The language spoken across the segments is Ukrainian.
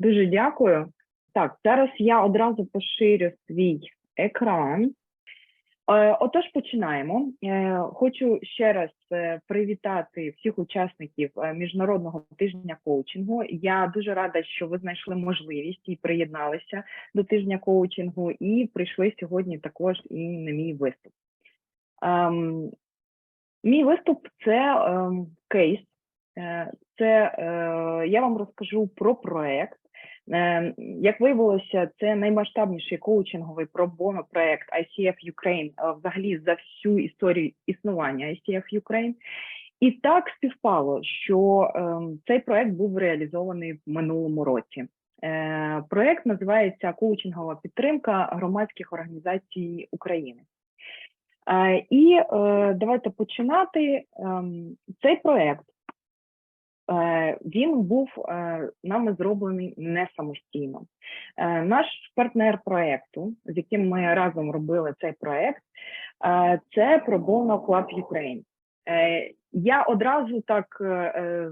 Дуже дякую. Так, зараз я одразу поширю свій екран. Е, Отож, починаємо. Е, Хочу ще раз е, привітати всіх учасників міжнародного тижня коучингу. Я дуже рада, що ви знайшли можливість і приєдналися до тижня коучингу, і прийшли сьогодні також і на мій виступ. Ем, Мій виступ це ем, кейс. Це я вам розкажу про проект. Е, Як виявилося, це наймасштабніший коучинговий пробоно проект ICF Ukraine е, взагалі за всю історію існування ICF Ukraine. І так співпало, що е, цей проект був реалізований в минулому році. Е, Проект називається Коучингова підтримка громадських організацій України. Е, І давайте починати. Ем, Цей проект він був е, нами зроблений не самостійно. Е, Наш партнер проекту, з яким ми разом робили цей проект, е, це Pro Bono Club. Е, Я одразу так е, е,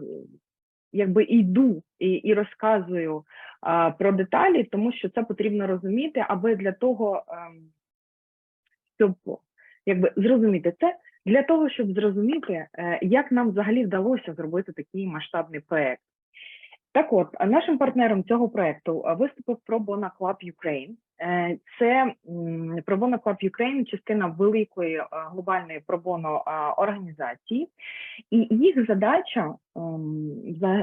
якби йду і, і розказую про деталі, тому що це потрібно розуміти, аби для того, ем, щоб якби зрозуміти це, для того, щоб зрозуміти, е, як нам взагалі вдалося зробити такий масштабний проект. Так от, нашим партнером цього проекту виступив Pro Bono Club Ukraine. Е, Це Bono Club Ukraine – частина великої глобальної Pro організації, і їх задача ем,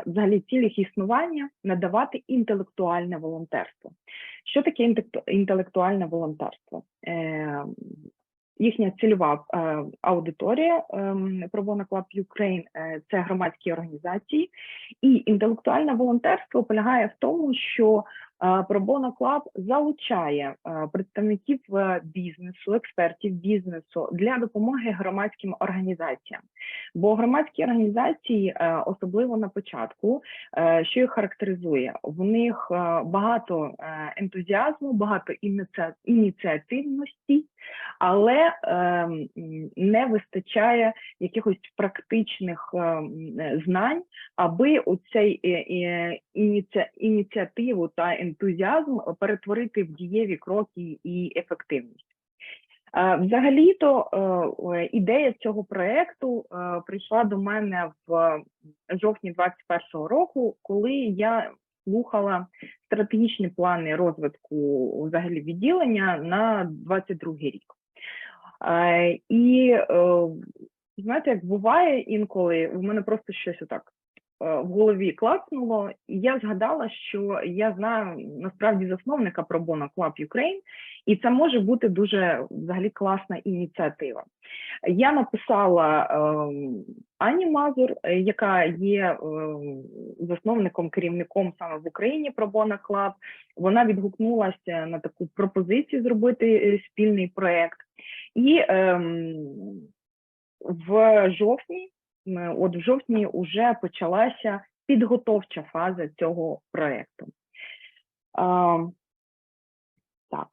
взагалі ціль їх існування надавати інтелектуальне волонтерство. Що таке інтелектуальне волонтерство? Їхня цільова е, аудиторія Bono Club е, – це громадські організації, і інтелектуальне волонтерство полягає в тому, що Bono Club залучає представників е, бізнесу, експертів бізнесу для допомоги громадським організаціям. Бо громадські організації, е, особливо на початку, е, що їх характеризує? В них багато ентузіазму, багато ініціативності, але е, не вистачає якихось практичних е, м, е, знань, аби е, ініці- ініціативу та ентузіазм перетворити в дієві кроки і ефективність. Е, Взагалі-то е, ідея цього проекту е, прийшла до мене в жовтні 2021 року, коли я слухала стратегічні плани розвитку взагалі відділення на 22 рік. І е, знаєте, як буває інколи, в мене просто щось отак в голові клацнуло, і я згадала, що я знаю насправді засновника Bono Club Ukraine, і це може бути дуже взагалі класна ініціатива. Я написала ем, Ані Мазур, е, яка є ем, засновником, керівником саме в Україні Bono Club. Вона відгукнулася на таку пропозицію зробити е, спільний проект. І ем, в жовтні, от в жовтні, вже почалася підготовча фаза цього проекту. А, так.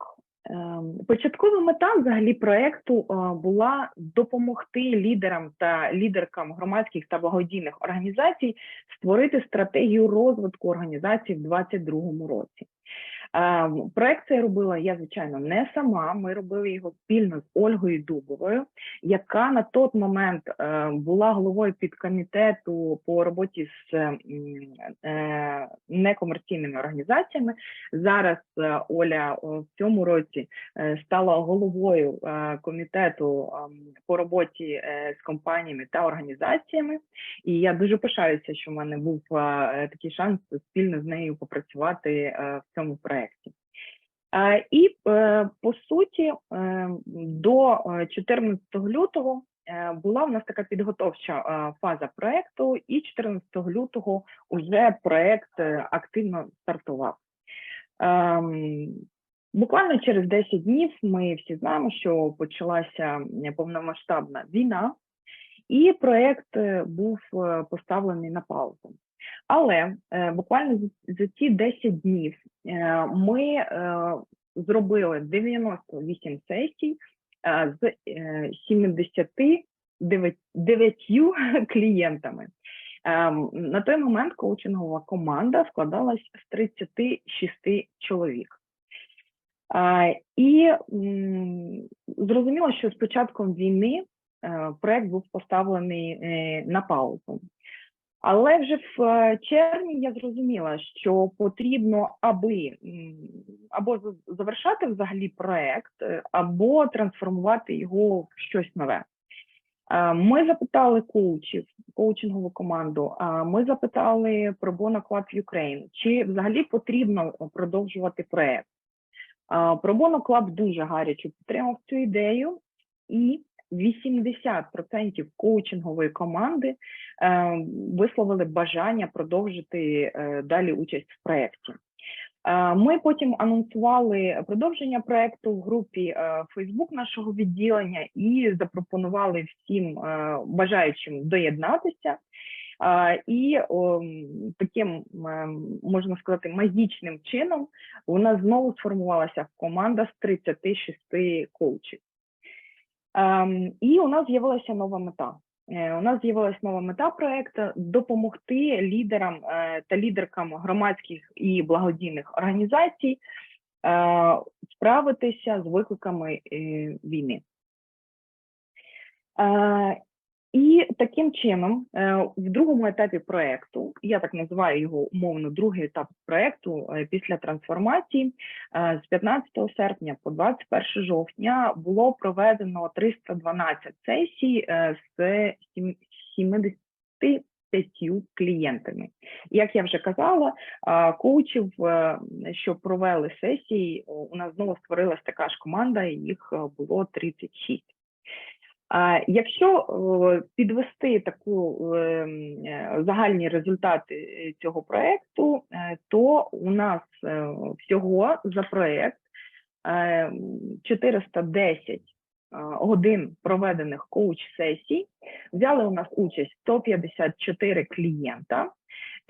ем, Початкова мета взагалі проекту а, була допомогти лідерам та лідеркам громадських та благодійних організацій створити стратегію розвитку організацій в 2022 році. Проект цей робила я, звичайно, не сама. Ми робили його спільно з Ольгою Дубовою, яка на той момент е, була головою підкомітету по роботі з е, некомерційними організаціями. Зараз е, Оля в цьому році стала головою комітету по роботі з компаніями та організаціями. І я дуже пишаюся, що в мене був такий шанс спільно з нею попрацювати в цьому проєкті. Е, І е, по суті, е, до е, 14 лютого е, була в нас така підготовча фаза проекту, і 14 лютого вже проект е, активно стартував. Ем, Буквально через 10 днів ми всі знаємо, що почалася повномасштабна війна, і проект е, був поставлений на паузу. Але е, буквально за, ці 10 днів е, ми е, зробили 98 сесій з е, 79 клієнтами. Ем, На той момент коучингова команда складалась з 36 чоловік. І зрозуміло, що з початком війни проект був поставлений на паузу. Але вже в е, червні я зрозуміла, що потрібно аби або завершати взагалі проект, е, або трансформувати його в щось нове. Е, Ми запитали коучів, коучингову команду. Ми запитали про Bono Club Ukraine, чи взагалі потрібно продовжувати проект. Про Bono Club дуже гаряче підтримав цю ідею, і 80% коучингової команди е, висловили бажання продовжити е, далі участь в проєкті. Е, Ми потім анонсували продовження проекту в групі е, Facebook нашого відділення і запропонували всім е, бажаючим доєднатися. Е, І о, таким ем, можна сказати магічним чином нас знову сформувалася команда з 36 коучів. Ем, І у нас з'явилася нова мета. Е, У нас з'явилася нова мета проекту допомогти лідерам е, та лідеркам громадських і благодійних організацій е, справитися з викликами е, війни. Е, І таким чином, е, в другому етапі проекту, я так називаю його умовно другий етап проекту е, після трансформації, е, з 15 серпня по 21 жовтня було проведено 312 сесій з сім- 75 клієнтами. Як я вже казала, коучів, що провели сесії, у нас знову створилась така ж команда, їх було 36. Якщо е, підвести таку е, м, е, загальні результати е, цього проекту, то у нас всього за проект м, 410 е, годин проведених коуч-сесій. Взяли у нас участь 154 клієнта.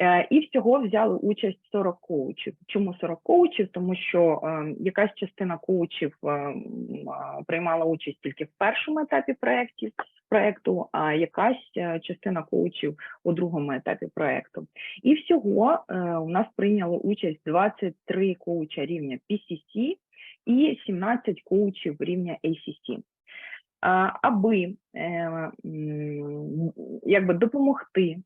Е, І всього взяли участь 40 коучів. Чому 40 коучів? Тому що е, якась частина коучів е, приймала участь тільки в першому етапі проєктів, проекту, а якась частина коучів у другому етапі проекту. І всього у нас прийняло участь 23 коуча рівня PCC і 17 коучів рівня ACC. Аби якби допомогти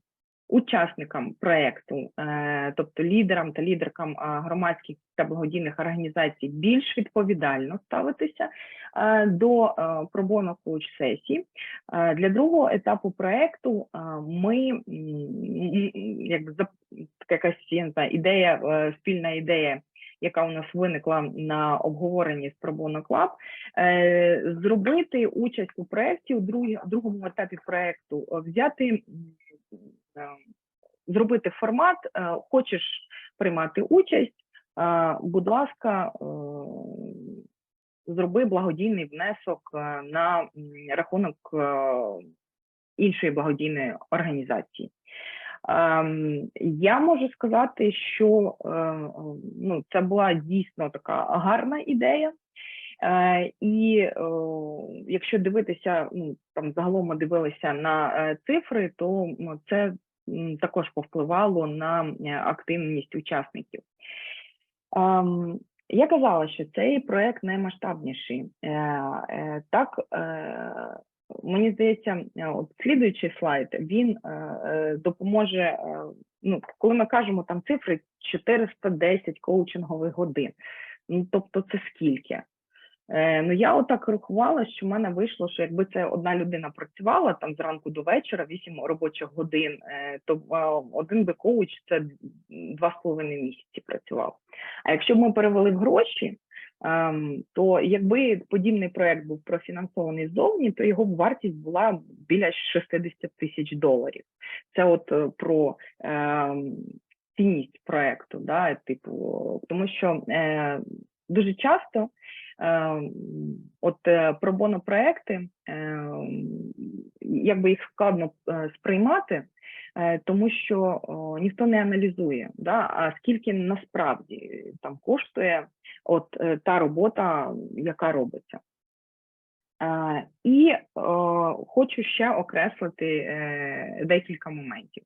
учасникам проекту, е, тобто лідерам та лідеркам громадських та благодійних організацій, більш відповідально ставитися е, до е, пробоно коуч сесії. Е, Для другого етапу проекту е, ми якби якась я не знаю, ідея, е, спільна ідея. Яка у нас виникла на обговоренні з Пробоно е, зробити участь у проєкті у другому етапі проєкту, е, взяти е, зробити формат, е, хочеш приймати участь, е, будь ласка, е, зроби благодійний внесок е, на рахунок е, іншої благодійної організації. Ем, Я можу сказати, що е, ну, це була дійсно така гарна ідея. Е, І е, якщо дивитися, ну там загалом ми дивилися на е, цифри, то це також повпливало на е, активність учасників. Я казала, що цей проект наймасштабніший. Е, е, Так, мені здається, от слідуючий слайд він допоможе. Ну, коли ми кажемо там цифри 410 коучингових годин. Ну, тобто, це скільки? Е, ну, я отак рахувала, що в мене вийшло, що якби це одна людина працювала там зранку до вечора, 8 робочих годин, е, то е, один би коуч це два з половиною місяці працював. А якщо б ми перевели в гроші, ем, то якби подібний проект був профінансований ззовні, то його вартість була біля 60 тисяч доларів. Це от е, про ем, цінність проекту, да, типу, тому що е, дуже часто. Е, От е, пробоно проекти, е, якби їх складно сприймати, тому що ніхто не аналізує, да, а скільки насправді там коштує от та робота, яка робиться. І хочу ще окреслити декілька моментів.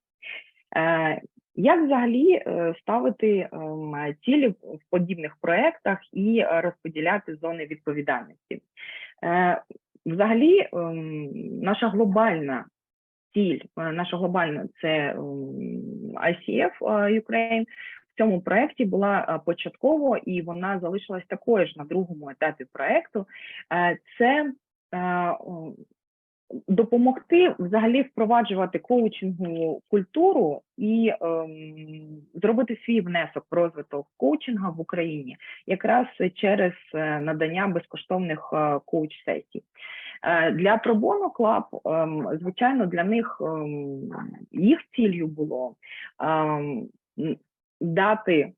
Як взагалі е, ставити ем, цілі в подібних проєктах і е, розподіляти зони відповідальності? Е, Взагалі, ем, наша глобальна ціль, наша глобальна це ем, ICF Ukraine. В цьому проєкті була початково і вона залишилась такою ж на другому етапі проєкту. Це допомогти взагалі впроваджувати коучингову культуру і ем, зробити свій внесок в розвиток коучинга в Україні якраз через е, надання безкоштовних е, коуч-сесій. Е, Для Пробоно Клаб, ем, звичайно, для них ем, їх ціллю було ем, дати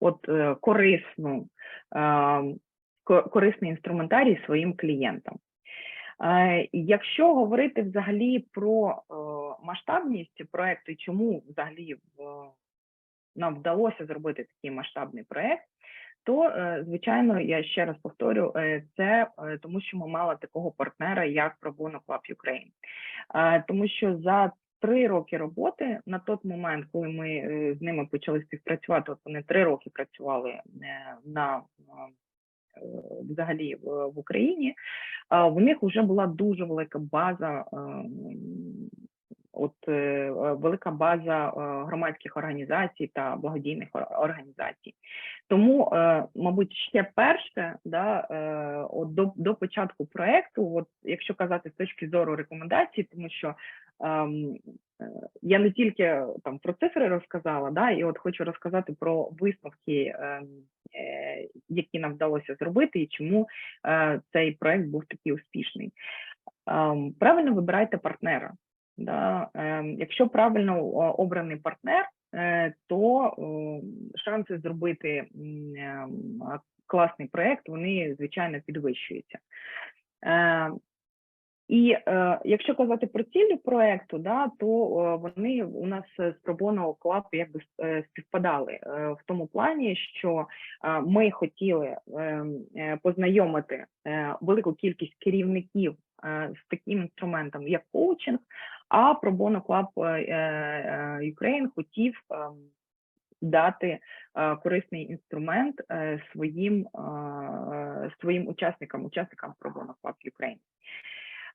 от корисну корисний інструментарій своїм клієнтам. Е, Якщо говорити взагалі про е, масштабність проекту, чому взагалі нам вдалося зробити такий масштабний проект, то е, звичайно, я ще раз повторю, е, це е, тому, що ми мали такого партнера, як Пробоно Club Ukraine. Е, Тому що за три роки роботи на той момент, коли ми е, з ними почали співпрацювати, от вони три роки працювали е, на е, взагалі в, в Україні, в них вже була дуже велика база. ем, От е, велика база е, громадських організацій та благодійних організацій. Тому, е, мабуть, ще перше, да, от до, до початку проекту, от якщо казати з точки зору рекомендацій, тому що ем, я не тільки там про цифри розказала, да, і от хочу розказати про висновки, ем, е, які нам вдалося зробити, і чому е, цей проект був такий успішний. Ем, Правильно вибирайте партнера. Да? ем, Якщо правильно обраний партнер, е, то шанси зробити класний проект, вони звичайно підвищуються. Е, І е, якщо казати про цілі проекту, да, то е, вони у нас з Пробоно Club якби е, співпадали е, в тому плані, що е, ми хотіли ем, е, познайомити е, велику кількість керівників е, з таким інструментом, як коучинг, а Пробоно Club е, е, хотів ем, дати е, корисний інструмент е, своїм, е, своїм учасникам, учасникам Пробоно Club Ukraine.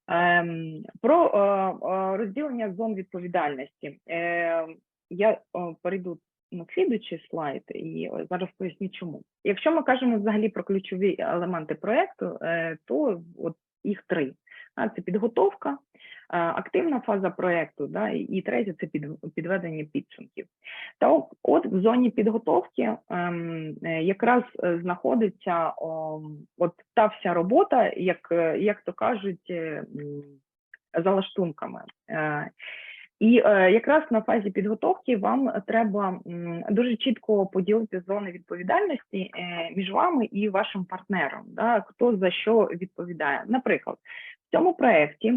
Ем, Про е, е, розділення зон відповідальності. Е, Я перейду на слідуючий слайд і зараз поясню чому. Якщо ми кажемо взагалі про ключові елементи проекту, е, то от їх три. Це підготовка, активна фаза проекту, да, і- третє це під, підведення підсумків. Та от, в зоні підготовки ем, е, якраз е, знаходиться от та вся робота, як, е, як то кажуть, е, за лаштунками. Е, І е, якраз на фазі підготовки вам треба дуже чітко поділити зони відповідальності е, між вами і вашим партнером, да, хто за що відповідає. Наприклад, в цьому проєкті,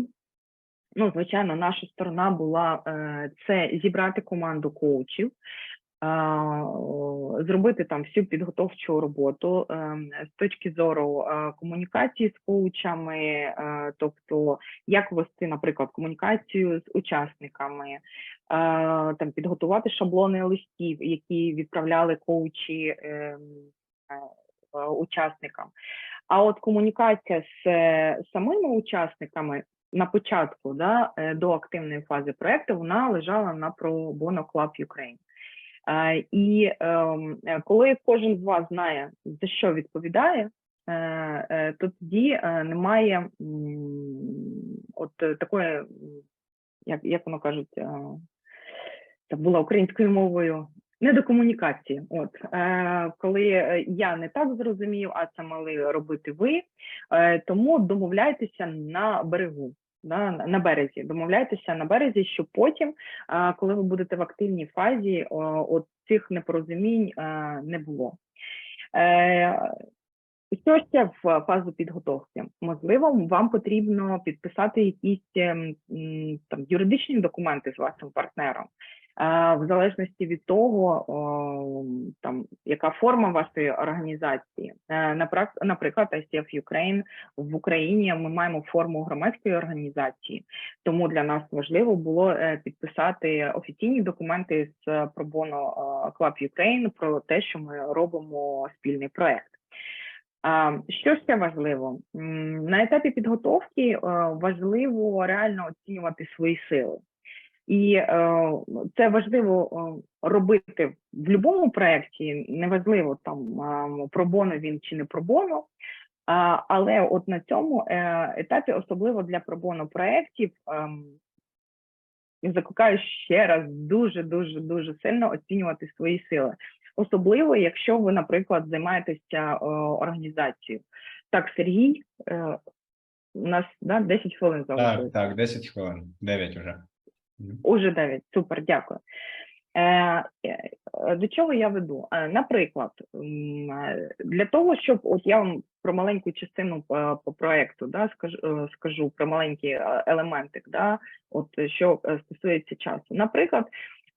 ну, звичайно, наша сторона була е, це зібрати команду коучів, зробити там всю підготовчу роботу ем, з точки зору е, комунікації з коучами, е, тобто як вести, наприклад, комунікацію з учасниками, там підготувати шаблони листів, які відправляли коучі ем, учасникам. А от комунікація з самими учасниками на початку да, е, до активної фази проекту вона лежала на Pro Bono Club Ukraine. Е, І ем, е, коли кожен з вас знає, за що відповідає, то тоді немає от такої, як, як воно кажуть, це була українською мовою. Недокомунікації. От е, коли е, я не так зрозумів, а це мали робити ви, е, тому домовляйтеся на берегу, на- на березі. Домовляйтеся на березі, щоб потім, е, коли ви будете в активній фазі, от цих непорозумінь е, не було. Що ще в фазу підготовки? Можливо, вам потрібно підписати якісь ем, там юридичні документи з вашим партнером. В залежності від того, там яка форма вашої організації. Е, Наприклад, ICF Ukraine в Україні ми маємо форму громадської організації, тому для нас важливо було е, підписати офіційні документи з е, Club Ukraine про те, що ми робимо спільний проект. Що ще важливо? На етапі підготовки важливо реально оцінювати свої сили. І е, це важливо е, робити в будь-якому проєкті, неважливо там е, пробоно він чи не пробоно. А, але от на цьому е, етапі, особливо для пробоно проєктів, ем, я закликаю ще раз дуже дуже дуже сильно оцінювати свої сили, особливо якщо ви, наприклад, займаєтеся е, організацією. Так, Сергій, е, у нас да, 10 хвилин залишилось. Так, так, 10 хвилин, 9 уже. Уже 9, супер, дякую. Е, е, До чого я веду? Е, Наприклад, е, для того, щоб от я вам про маленьку частину по, по проекту да, скажу, е, скажу про маленький е, елементик, да, от е, що е, стосується часу. Наприклад,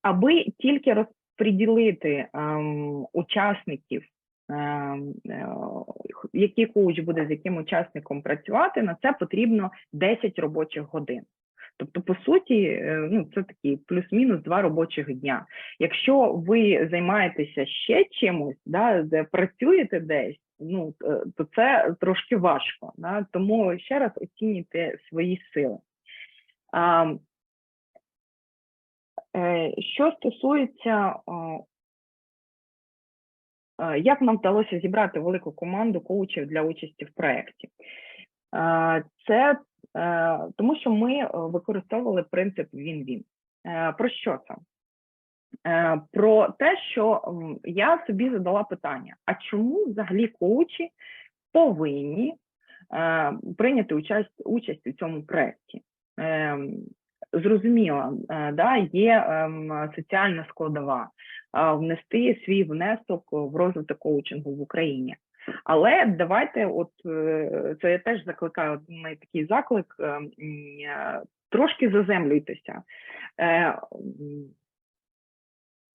аби тільки розподілити ем, учасників, ем, е, який коуч буде з яким учасником працювати, на це потрібно 10 робочих годин. Тобто, по суті, е, ну це такі плюс-мінус два робочих дня. Якщо ви займаєтеся ще чимось, да, де працюєте десь, ну е, то це трошки важко. Да? Тому ще раз оцінюйте свої сили. А, е, що стосується, як нам вдалося зібрати велику команду коучів для участі в проєкті? Це тому, що ми е, використовували принцип він-він. Е, Про що це? Е, Про те, що я собі задала питання: а чому взагалі коучі повинні е, прийняти участь, участь у цьому проєкті? Е, Зрозуміло, е, да, є соціальна складова, е, внести свій внесок в розвиток коучингу в Україні. Але давайте, от е, це я теж закликаю мій такий заклик, е, е, трошки заземлюйтеся.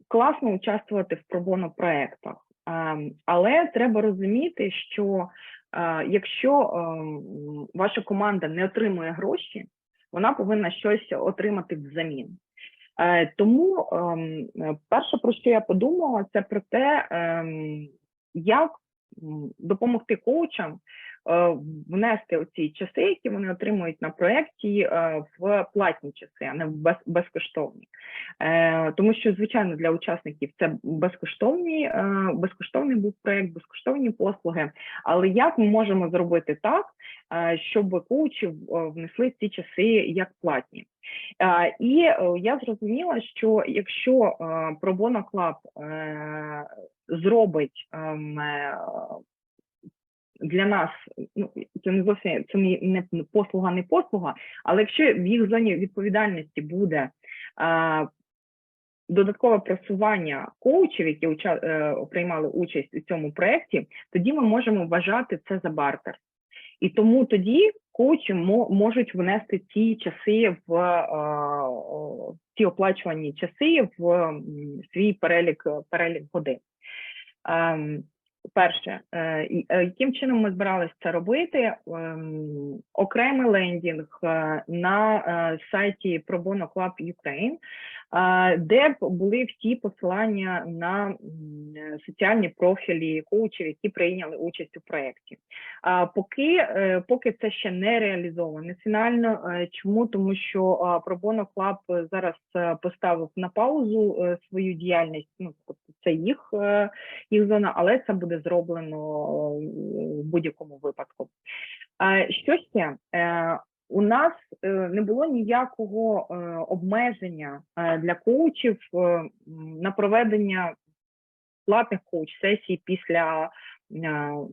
Класно участвувати в пробоно проєктах, е, але треба розуміти, що якщо ваша команда не отримує гроші, вона повинна щось отримати взамін. Тому ем, перше, про що я подумала, це про те, ем, як допомогти коучам е, внести оці часи, які вони отримують на проєкті, е, в платні часи, а не в безкоштовні. Е, Тому що, звичайно, для учасників це безкоштовні, безкоштовний був проєкт, безкоштовні послуги. Але як ми можемо зробити так, щоб коучі внесли ці часи як платні? І я зрозуміла, що якщо Club е, зробить ем, е, для нас, ну це не зовсім це не послуга, не послуга, але якщо в їх зоні відповідальності буде е, додаткове просування коучів, які уча, е, приймали участь у цьому проєкті, тоді ми можемо вважати це за бартер. І тому тоді коучі мо- можуть внести ці часи в ці оплачувані часи в свій перелік перелік годин. Ем, Перше, е, е, яким чином ми збиралися це робити? Ем, Окремий лендінг е, на сайті ProBono Club Ukraine, де б були всі посилання на е, соціальні профілі коучів, які прийняли участь у проєкті. Поки, е, поки це ще не реалізовано фінально. Е, Чому? Тому що Bono Club зараз поставив на паузу свою діяльність. Ну, тобто це їх, їх зона, але це буде зроблено в будь-якому випадку. Що ще? У нас е, не було ніякого е, обмеження е, для коучів на проведення платних коуч-сесій після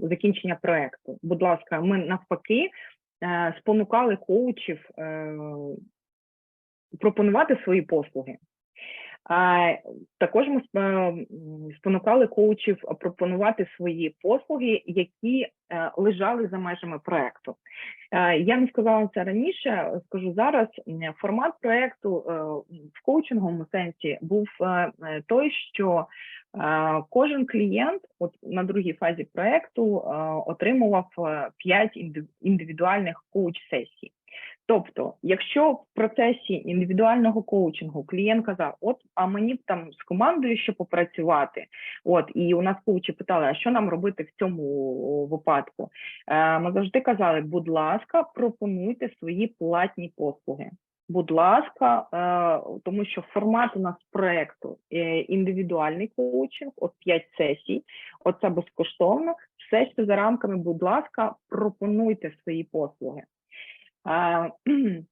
закінчення проекту. Будь ласка, ми навпаки спонукали коучів пропонувати свої послуги. А, також ми сп- спонукали коучів пропонувати свої послуги, які е, лежали за межами проекту. Е, Я не сказала це раніше, скажу зараз. Формат проекту е, в коучинговому сенсі був той, що кожен клієнт, от на другій фазі проекту, отримував 5 індивідуальних коуч-сесій. Тобто, якщо в процесі індивідуального коучингу клієнт казав, от а мені б там з командою ще попрацювати, от і у нас коучі питали, а що нам робити в цьому випадку? Е, Ми завжди казали, будь ласка, пропонуйте свої платні послуги. Будь ласка, е, тому що формат у нас проекту е, індивідуальний коучинг, от 5 сесій, оце безкоштовно. Все, що за рамками, будь ласка, пропонуйте свої послуги.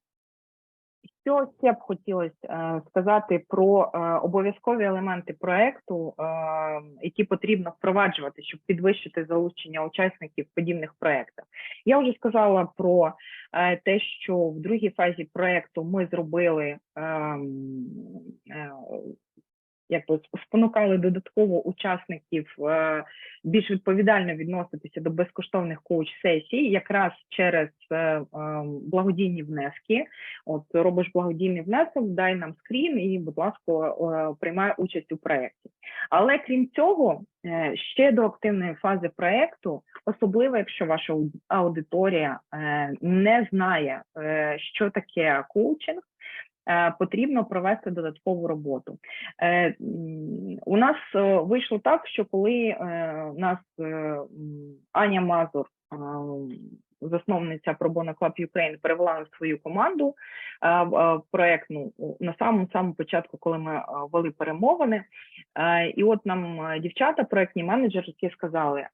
Що ще б хотілося е, сказати про е, обов'язкові елементи проекту, е, які потрібно впроваджувати, щоб підвищити залучення учасників в подібних проєктах. Я вже сказала про те, що в другій фазі проекту ми зробили ем, якби спонукали додатково учасників е, більш відповідально відноситися до безкоштовних коуч-сесій, якраз через е, е, благодійні внески. От робиш благодійний внесок, дай нам скрін і, будь ласка, приймай участь у проєкті. Але крім цього, ще до активної фази проєкту, особливо якщо ваша аудиторія не знає, що таке коучинг. Е, Потрібно провести додаткову роботу. Е, У нас е, вийшло так, що коли нас Аня Мазур, засновниця Пробона Club Ukraine, перевела в свою команду проектну на самому самому початку, коли ми вели перемовини. І от нам дівчата, проектні менеджерки, сказали: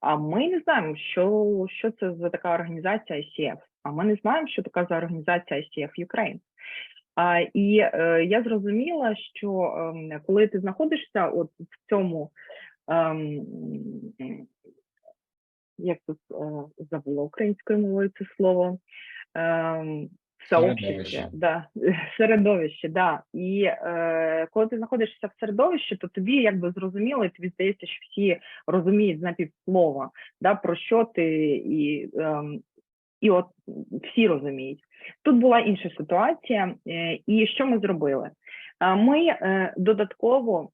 а ми не знаємо, що, що це за така організація ICF, а ми не знаємо, що така за організація ICF Ukraine. А, і е, я зрозуміла, що ем, коли ти знаходишся от в цьому, ем, як тут е, забула українською мовою це слово, ем, сообществі, Середовище. да, середовище, да. І е, коли ти знаходишся в середовищі, то тобі якби зрозуміло, і тобі здається, що всі розуміють з напівслова, да, про що ти і, ем, і от всі розуміють. Тут була інша ситуація, е, і що ми зробили? Е, Ми е, додатково,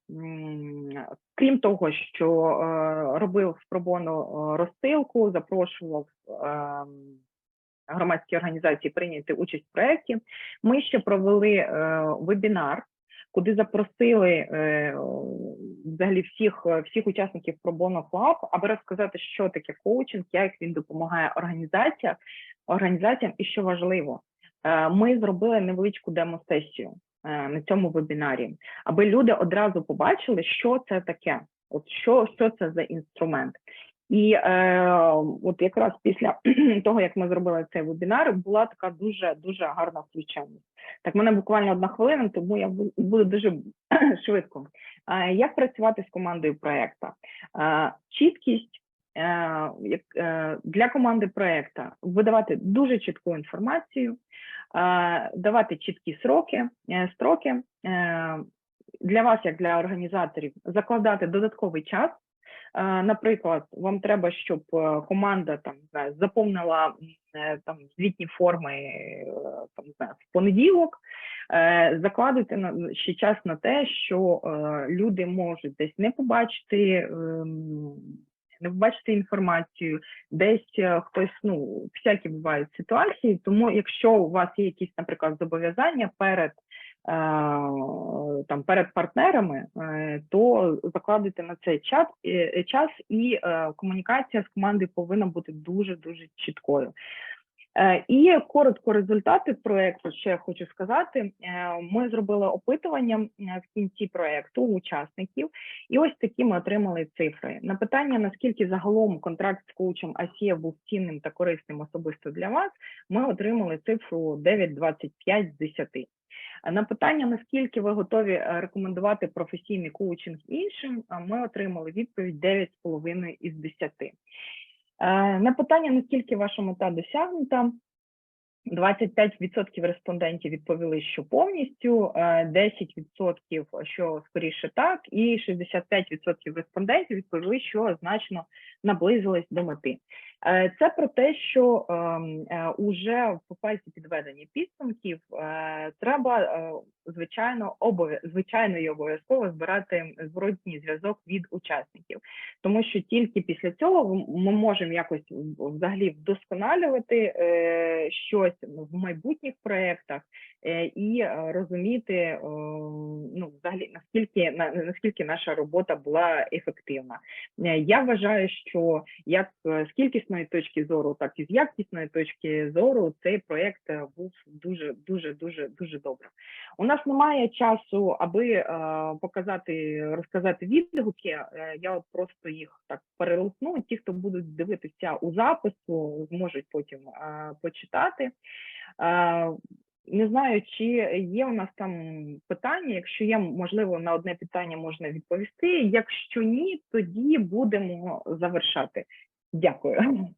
крім того, що робив пробону е, розсилку, запрошував ем, громадські організації прийняти участь в проєкті, ми ще провели вебінар, куди запросили е, взагалі всіх, всіх учасників пробоно Club, аби розказати, що таке коучинг, як він допомагає організаціям, організаціям і що важливо, е, ми зробили невеличку демо-сесію е, на цьому вебінарі, аби люди одразу побачили, що це таке, от що, що це за інструмент. І е, от якраз після того, як ми зробили цей вебінар, була така дуже дуже гарна включеність. Так, в мене буквально одна хвилина, тому я буду дуже швидко. Е, як працювати з командою проекту? Е, чіткість е, е, для команди проекту видавати дуже чітку інформацію, е, давати чіткі сроки, е, строки. Е, для вас, як для організаторів, закладати додатковий час. Е, Наприклад, вам треба, щоб е, команда там заповнила е, там звітні форми там в понеділок. Закладуйте на ще час на те, що люди можуть десь не побачити. ем, Не побачити інформацію, десь хтось, ну всякі бувають ситуації. Тому, якщо у вас є якісь, наприклад, зобов'язання перед там перед партнерами, е, то закладуйте на цей час, е, час і е, комунікація з командою повинна бути дуже дуже чіткою. Е, І коротко результати проекту ще хочу сказати. Е, Ми зробили опитування е, в кінці проекту учасників, і ось такі ми отримали цифри. На питання наскільки загалом контракт з коучем АСІЄ був цінним та корисним особисто для вас, ми отримали цифру 9,25 з 10. На питання, наскільки ви готові е, рекомендувати професійний коучинг іншим, ми отримали відповідь 9,5 із 10. Е, На питання, наскільки ваша мета досягнута, 25% респондентів відповіли, що повністю, е, 10% що скоріше так, і 65% респондентів відповіли, що значно наблизились до мети. Е, Це про те, що ем, е, уже в фазі підведення підсумків е, треба, звичайно, обов'я- звичайно і обов'язково збирати зворотній зв'язок від учасників, тому що тільки після цього ми можемо якось взагалі вдосконалювати щось в майбутніх проєктах і розуміти, ну, взагалі, наскільки наскільки наша робота була ефективна. Я вважаю, що як з кількісної точки зору, так і з якісної точки зору цей проєкт е, був дуже, дуже, дуже, дуже добрим. У нас немає часу, аби е, показати, розказати відгуки. Е, я просто їх так перелисну. Ті, хто будуть дивитися у запису, зможуть потім почитати. Не знаю, чи є у нас там питання. Якщо є, можливо, на одне питання можна відповісти. Якщо ні, тоді будемо завершати. Дякую.